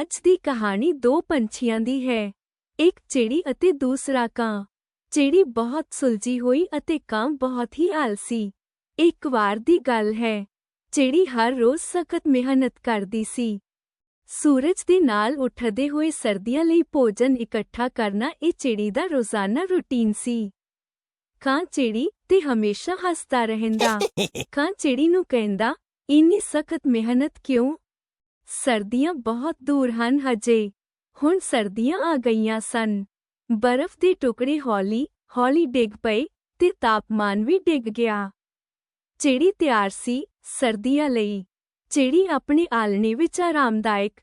ਅੱਜ ਦੀ ਕਹਾਣੀ ਦੋ ਪੰਛੀਆਂ ਦੀ ਹੈ। ਇੱਕ ਚਿੜੀ ਅਤੇ ਦੂਸਰਾ ਕਾਂ। ਚਿੜੀ ਬਹੁਤ ਸੁਲਝੀ ਹੋਈ ਅਤੇ ਕਾਂ ਬਹੁਤ ਹੀ ਆਲਸੀ। ਇੱਕ ਵਾਰ ਦੀ ਗੱਲ ਹੈ। ਚਿੜੀ ਹਰ ਰੋਜ਼ ਸਖਤ ਮਿਹਨਤ ਕਰਦੀ ਸੀ। ਸੂਰਜ ਦੇ ਨਾਲ ਉੱਠਦੇ ਹੋਏ ਸਰਦੀਆਂ ਲਈ ਭੋਜਨ ਇਕੱਠਾ ਕਰਨਾ ਇਹ ਚਿੜੀ ਦਾ ਰੋਜ਼ਾਨਾ ਰੁਟੀਨ ਸੀ। ਕਾਂ ਚਿੜੀ ਤੇ ਹਮੇਸ਼ਾ ਹੱਸਦਾ ਰਹਿੰਦਾ। ਕਾਂ ਚਿੜੀ ਨੂੰ ਕਹਿੰਦਾ, ਇੰਨੀ ਸਖਤ ਮਿਹਨਤ ਕਿਉਂ? ਸਰਦੀਆਂ ਬਹੁਤ ਦੂਰ ਹਨ ਹਜੇ। ਹੁਣ ਸਰਦੀਆਂ ਆ ਗਈਆਂ ਸਨ। ਬਰਫ਼ ਦੇ ਟੁਕੜੇ ਹੌਲੀ ਹੌਲੀ ਡਿੱਗ ਪਏ ਤੇ ਤਾਪਮਾਨ ਵੀ ਡਿੱਗ ਗਿਆ। ਚਿੜੀ ਤਿਆਰ ਸੀ ਸਰਦੀਆਂ ਲਈ। ਚਿੜੀ ਆਪਣੇ ਆਲਣੇ ਵਿੱਚ ਆਰਾਮਦਾਇਕ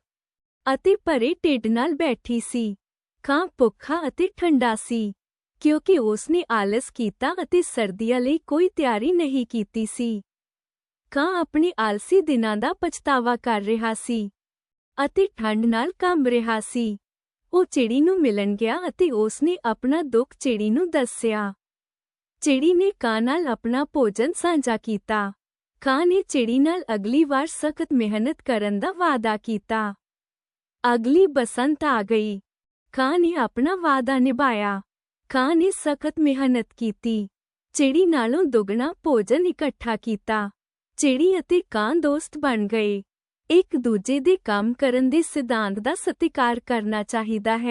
ਅਤੇ ਭਰੇ ਢਿੱਡ ਨਾਲ ਬੈਠੀ ਸੀ। ਕਾਂ ਭੁੱਖਾ ਅਤੇ ਠੰਡਾ ਸੀ, ਕਿਉਂਕਿ ਉਸਨੇ ਆਲਸ ਕੀਤਾ ਅਤੇ ਸਰਦੀਆਂ ਲਈ ਕੋਈ ਤਿਆਰੀ ਨਹੀਂ ਕੀਤੀ ਸੀ। ਕਾਂ ਆਪਣੇ ਆਲਸੀ ਦਿਨਾਂ ਦਾ ਪਛਤਾਵਾ ਕਰ ਰਿਹਾ ਸੀ ਅਤੇ ਠੰਡ ਨਾਲ ਕੰਬ ਰਿਹਾ ਸੀ। ਉਹ ਚਿੜੀ ਨੂੰ ਮਿਲਣ ਗਿਆ ਅਤੇ ਉਸਨੇ ਆਪਣਾ ਦੁੱਖ ਚਿੜੀ ਨੂੰ ਦੱਸਿਆ। ਚਿੜੀ ਨੇ ਕਾਂ ਨਾਲ ਆਪਣਾ ਭੋਜਨ ਸਾਂਝਾ ਕੀਤਾ। ਕਾਂ ਨੇ ਚਿੜੀ ਨਾਲ ਅਗਲੀ ਵਾਰ ਸਖਤ ਮਿਹਨਤ ਕਰਨ ਦਾ ਵਾਅਦਾ ਕੀਤਾ। ਅਗਲੀ ਬਸੰਤ ਆ ਗਈ। ਕਾਂ ਨੇ ਆਪਣਾ ਵਾਅਦਾ ਨਿਭਾਇਆ। ਕਾਂ ਨੇ ਸਖਤ ਮਿਹਨਤ ਕੀਤੀ। ਚਿੜੀ ਨਾਲੋਂ ਦੁੱਗਣਾ ਭੋਜਨ ਇਕੱਠਾ ਕੀਤਾ। ਚਿੜੀ ਅਤੇ ਕਾਂ ਦੋਸਤ ਬਣ ਗਏ। ਇੱਕ ਦੂਜੇ ਦੇ ਕੰਮ ਕਰਨ ਦੇ ਸਿਧਾਂਤ ਦਾ ਸਤਿਕਾਰ ਕਰਨਾ ਚਾਹੀਦਾ ਹੈ।